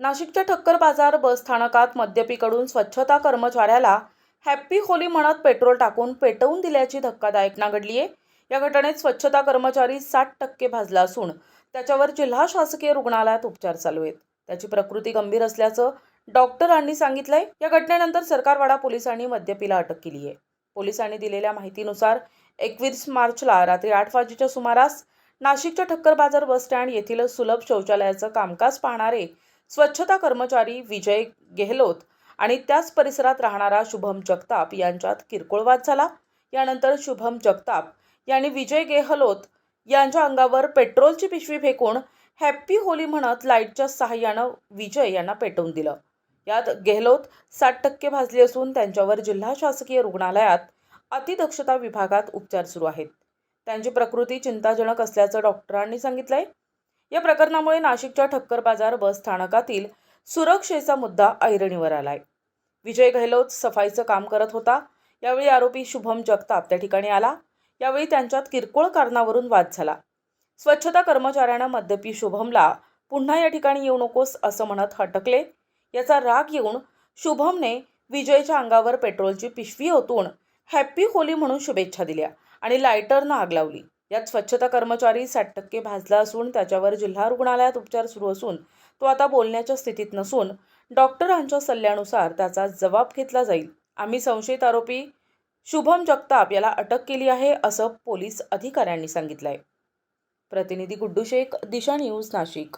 नाशिकच्या ठक्कर बाजार बस स्थानकात मद्यपीकडून स्वच्छता कर्मचाऱ्याला हॅप्पी होली म्हणत पेट्रोल टाकून पेटवून दिल्याची धक्कादायक घडली आहे. या घटनेत स्वच्छता कर्मचारी साठ टक्के भाजला असून त्याच्यावर जिल्हा शासकीय रुग्णालयात उपचार चालू आहेत. त्याची प्रकृती गंभीर असल्याचं डॉक्टरांनी सांगितलंय. या घटनेनंतर सरकारवाडा पोलिसांनी मद्यपीला अटक केली आहे. पोलिसांनी दिलेल्या माहितीनुसार एकवीस मार्चला रात्री आठ वाजेच्या सुमारास नाशिकच्या ठक्कर बाजार बस स्टँड येथील सुलभ शौचालयाचं कामकाज पाहणारे स्वच्छता कर्मचारी विजय गेहलोत आणि त्याच परिसरात राहणारा शुभम जगताप यांच्यात किरकोळ वाद झाला. यानंतर शुभम जगताप यांनी विजय गेहलोत यांच्या अंगावर पेट्रोलची पिशवी फेकून हॅप्पी होली म्हणत लाईटच्या सहाय्यानं विजय यांना पेटवून दिलं. यात गेहलोत साठ टक्के भाजली असून त्यांच्यावर जिल्हा शासकीय रुग्णालयात अतिदक्षता विभागात उपचार सुरू आहेत. त्यांची प्रकृती चिंताजनक असल्याचं डॉक्टरांनी सांगितलंय. या प्रकरणामुळे नाशिकच्या ठक्कर बाजार बस स्थानकातील सुरक्षेचा मुद्दा ऐरणीवर आलाय. विजय गहलोत सफाईचं काम करत होता. यावेळी आरोपी शुभम जगताप त्या ठिकाणी आला. यावेळी त्यांच्यात किरकोळ कारणावरून वाद झाला. स्वच्छता कर्मचाऱ्यानं मद्यपी शुभमला पुन्हा या ठिकाणी येऊ नकोस असं म्हणत हटकले. याचा राग येऊन शुभमने विजयच्या अंगावर पेट्रोलची पिशवी ओतून हॅप्पी होली म्हणून शुभेच्छा दिल्या आणि लायटरनं आग लावली. यात स्वच्छता कर्मचारी साठ टक्के भाजला असून त्याच्यावर जिल्हा रुग्णालयात उपचार सुरू असून तो आता बोलण्याच्या स्थितीत नसून डॉक्टरांच्या सल्ल्यानुसार त्याचा जबाब घेतला जाईल. आम्ही संशयित आरोपी शुभम जगताप याला अटक केली आहे असं पोलीस अधिकाऱ्यांनी सांगितलंय. प्रतिनिधी गुड्डू शेख दिशा न्यूज नाशिक.